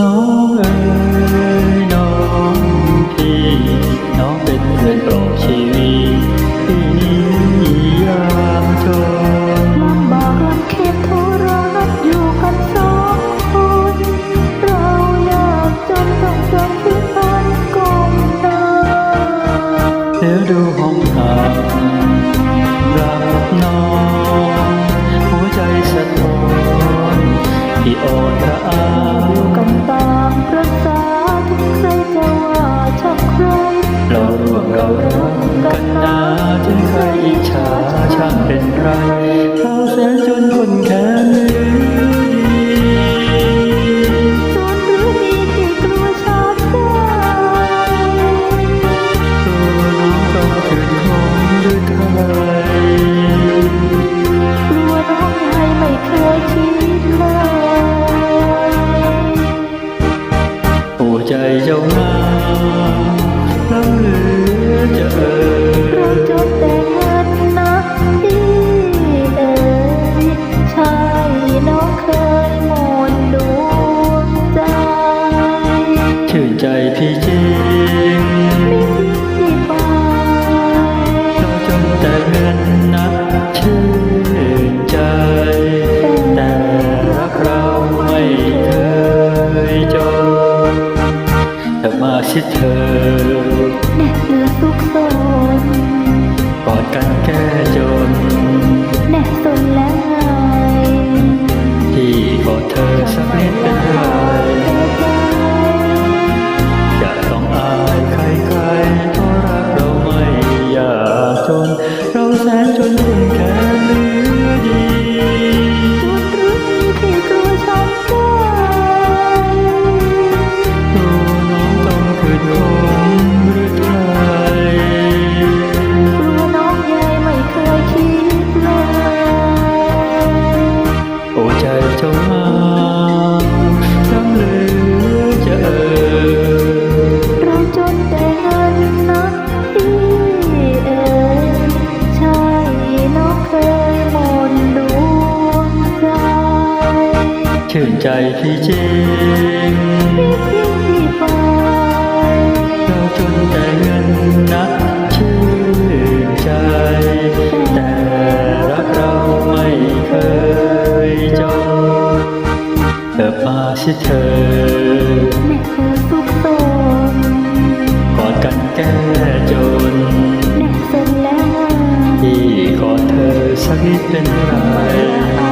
น้องเอ๋ยน้องพี่น้องเป็นเพื่อนปลอบชีวิตที่ยามจนลำบากลำเค็ญทุรนัดอยู่กันสองคนเราอยากจนต้องจนพื้นบ้านกองนาเดี๋ยวดูห้องทางรับน้อง ครอิจฉาช่างเป็นไรเราแสนจนคนแค้นหรือดีจนหรือมีที่กลัวชาติใจตัวน้ อมาสิเธอแน่เธอสุขสนกอดกันแก้จนแน่สนแล้วที่กอดเธอสักนิดเป็นไรอย่าต้องอายใครๆเพราะรักเราไม่อยากจน เราแสนจนคนแค่ ชื่นใจพี่จริงไม่ทิ้งที่ไปเราจนแต่เงินนักชื่นใจ แต่รักเราไม่เคยจนเกิดมาสิเธอแน่เธอสุขสนกอดกันแก้จนแน่สนแล้วไงที่กอดเธอสักนิดเป็นไร